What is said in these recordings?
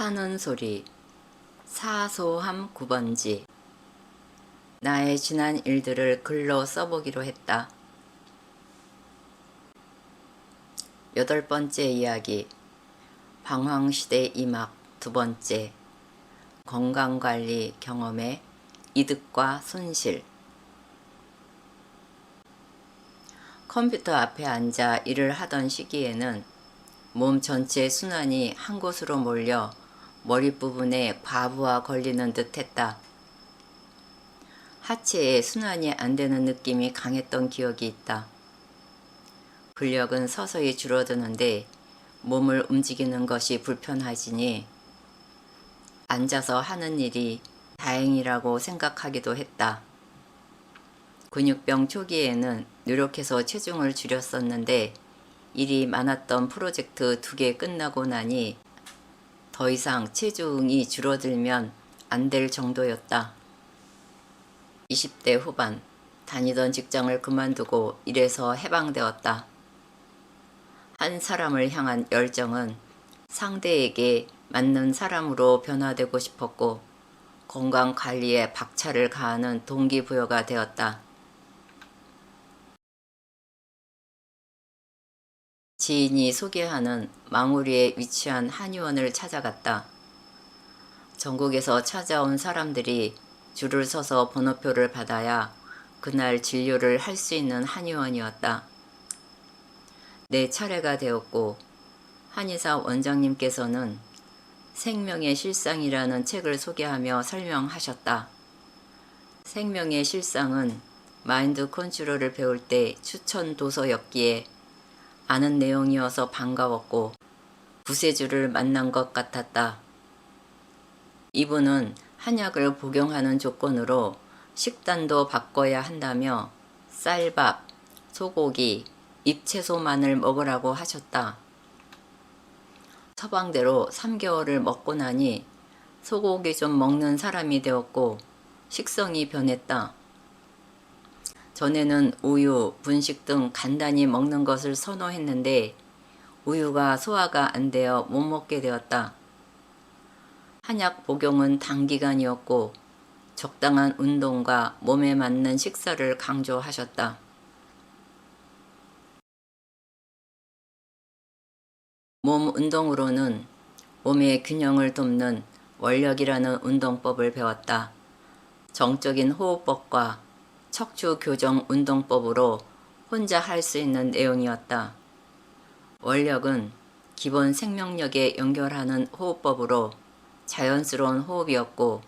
사는 소리. 사소함 9번지. 나의 지난 일들을 글로 써보기로 했다. 여덟 번째 이야기. 방황시대 이막 두 번째. 건강관리 경험의 이득과 손실. 컴퓨터 앞에 앉아 일을 하던 시기에는 몸 전체 순환이 한 곳으로 몰려 머리 부분에 과부하 걸리는 듯 했다. 하체에 순환이 안 되는 느낌이 강했던 기억이 있다. 근력은 서서히 줄어드는데 몸을 움직이는 것이 불편하지니 앉아서 하는 일이 다행이라고 생각하기도 했다. 근육병 초기에는 노력해서 체중을 줄였었는데 일이 많았던 프로젝트 두 개 끝나고 나니 더 이상 체중이 줄어들면 안 될 정도였다. 20대 후반 다니던 직장을 그만두고 일에서 해방되었다. 한 사람을 향한 열정은 상대에게 맞는 사람으로 변화되고 싶었고 건강 관리에 박차를 가하는 동기부여가 되었다. 지인이 소개하는 망우리에 위치한 한의원을 찾아갔다. 전국에서 찾아온 사람들이 줄을 서서 번호표를 받아야 그날 진료를 할 수 있는 한의원이었다. 내 차례가 되었고 한의사 원장님께서는 생명의 실상이라는 책을 소개하며 설명하셨다. 생명의 실상은 마인드 컨트롤을 배울 때 추천 도서였기에 아는 내용이어서 반가웠고 구세주를 만난 것 같았다. 이분은 한약을 복용하는 조건으로 식단도 바꿔야 한다며 쌀밥, 소고기, 잎채소만을 먹으라고 하셨다. 처방대로 3개월을 먹고 나니 소고기 좀 먹는 사람이 되었고 식성이 변했다. 전에는 우유, 분식 등 간단히 먹는 것을 선호했는데 우유가 소화가 안 되어 못 먹게 되었다. 한약 복용은 단기간이었고 적당한 운동과 몸에 맞는 식사를 강조하셨다. 몸 운동으로는 몸의 균형을 돕는 원력이라는 운동법을 배웠다. 정적인 호흡법과 척추 교정 운동법으로 혼자 할 수 있는 내용이었다. 원력은 기본 생명력에 연결하는 호흡법으로 자연스러운 호흡이었고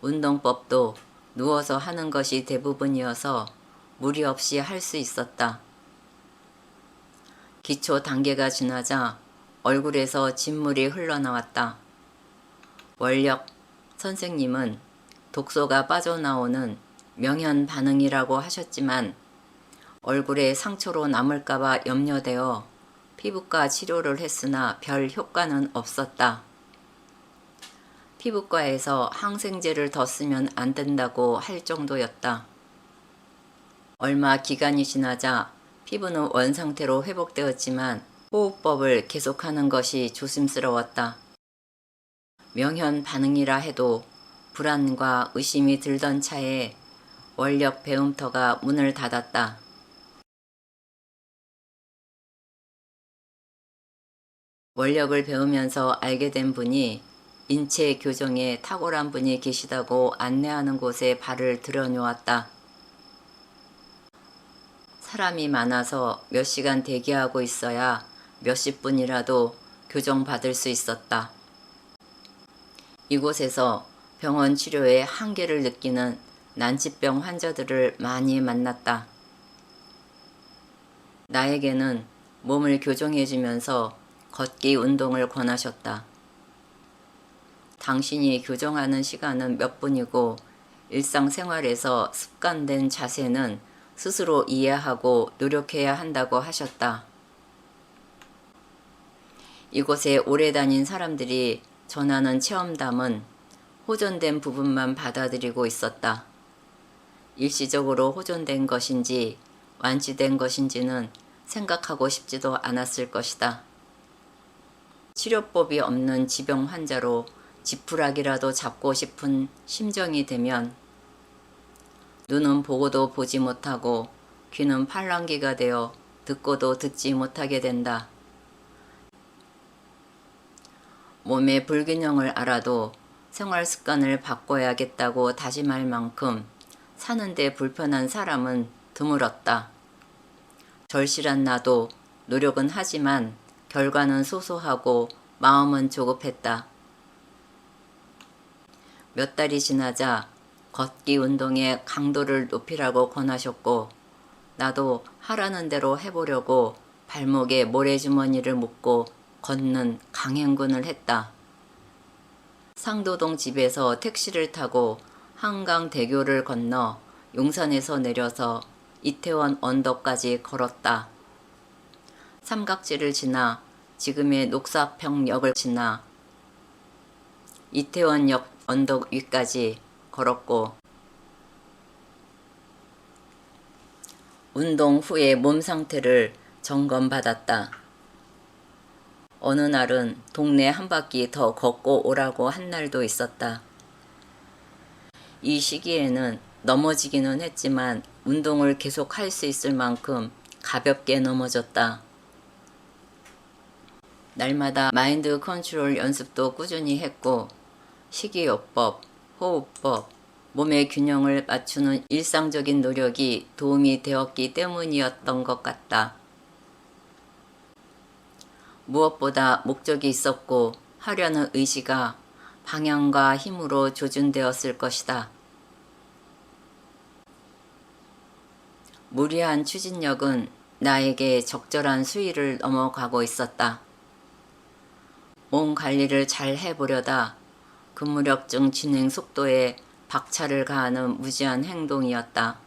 운동법도 누워서 하는 것이 대부분이어서 무리 없이 할 수 있었다. 기초 단계가 지나자 얼굴에서 진물이 흘러나왔다. 원력 선생님은 독소가 빠져나오는 명현 반응이라고 하셨지만 얼굴에 상처로 남을까봐 염려되어 피부과 치료를 했으나 별 효과는 없었다. 피부과에서 항생제를 더 쓰면 안 된다고 할 정도였다. 얼마 기간이 지나자 피부는 원상태로 회복되었지만 호흡법을 계속하는 것이 조심스러웠다. 명현 반응이라 해도 불안과 의심이 들던 차에 원력 배움터가 문을 닫았다. 원력을 배우면서 알게 된 분이 인체 교정에 탁월한 분이 계시다고 안내하는 곳에 발을 들여놓았다. 사람이 많아서 몇 시간 대기하고 있어야 몇십 분이라도 교정받을 수 있었다. 이곳에서 병원 치료의 한계를 느끼는 난치병 환자들을 많이 만났다. 나에게는 몸을 교정해주면서 걷기 운동을 권하셨다. 당신이 교정하는 시간은 몇 분이고 일상생활에서 습관된 자세는 스스로 이해하고 노력해야 한다고 하셨다. 이곳에 오래 다닌 사람들이 전하는 체험담은 호전된 부분만 받아들이고 있었다. 일시적으로 호전된 것인지 완치된 것인지는 생각하고 싶지도 않았을 것이다. 치료법이 없는 지병 환자로 지푸라기라도 잡고 싶은 심정이 되면 눈은 보고도 보지 못하고 귀는 팔랑귀가 되어 듣고도 듣지 못하게 된다. 몸의 불균형을 알아도 생활 습관을 바꿔야겠다고 다짐할 만큼 사는데 불편한 사람은 드물었다. 절실한 나도 노력은 하지만 결과는 소소하고 마음은 조급했다. 몇 달이 지나자 걷기 운동의 강도를 높이라고 권하셨고 나도 하라는 대로 해보려고 발목에 모래주머니를 묶고 걷는 강행군을 했다. 상도동 집에서 택시를 타고 한강 대교를 건너 용산에서 내려서 이태원 언덕까지 걸었다. 삼각지를 지나 지금의 녹사평역을 지나 이태원역 언덕 위까지 걸었고 운동 후의 몸 상태를 점검받았다. 어느 날은 동네 한 바퀴 더 걷고 오라고 한 날도 있었다. 이 시기에는 넘어지기는 했지만 운동을 계속 할 수 있을 만큼 가볍게 넘어졌다. 날마다 마인드 컨트롤 연습도 꾸준히 했고 식이요법, 호흡법, 몸의 균형을 맞추는 일상적인 노력이 도움이 되었기 때문이었던 것 같다. 무엇보다 목적이 있었고 하려는 의지가 방향과 힘으로 조준되었을 것이다. 무리한 추진력은 나에게 적절한 수위를 넘어가고 있었다. 몸 관리를 잘 해보려다 근무력증 진행 속도에 박차를 가하는 무지한 행동이었다.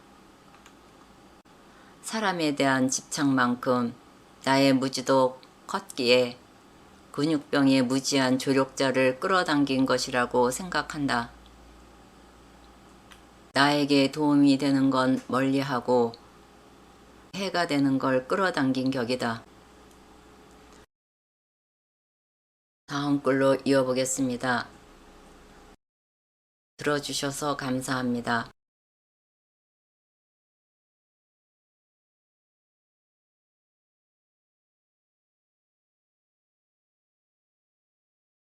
사람에 대한 집착만큼 나의 무지도 컸기에 근육병의 무지한 조력자를 끌어당긴 것이라고 생각한다. 나에게 도움이 되는 건 멀리하고 해가 되는 걸 끌어당긴 격이다. 다음 글로 이어보겠습니다. 들어주셔서 감사합니다.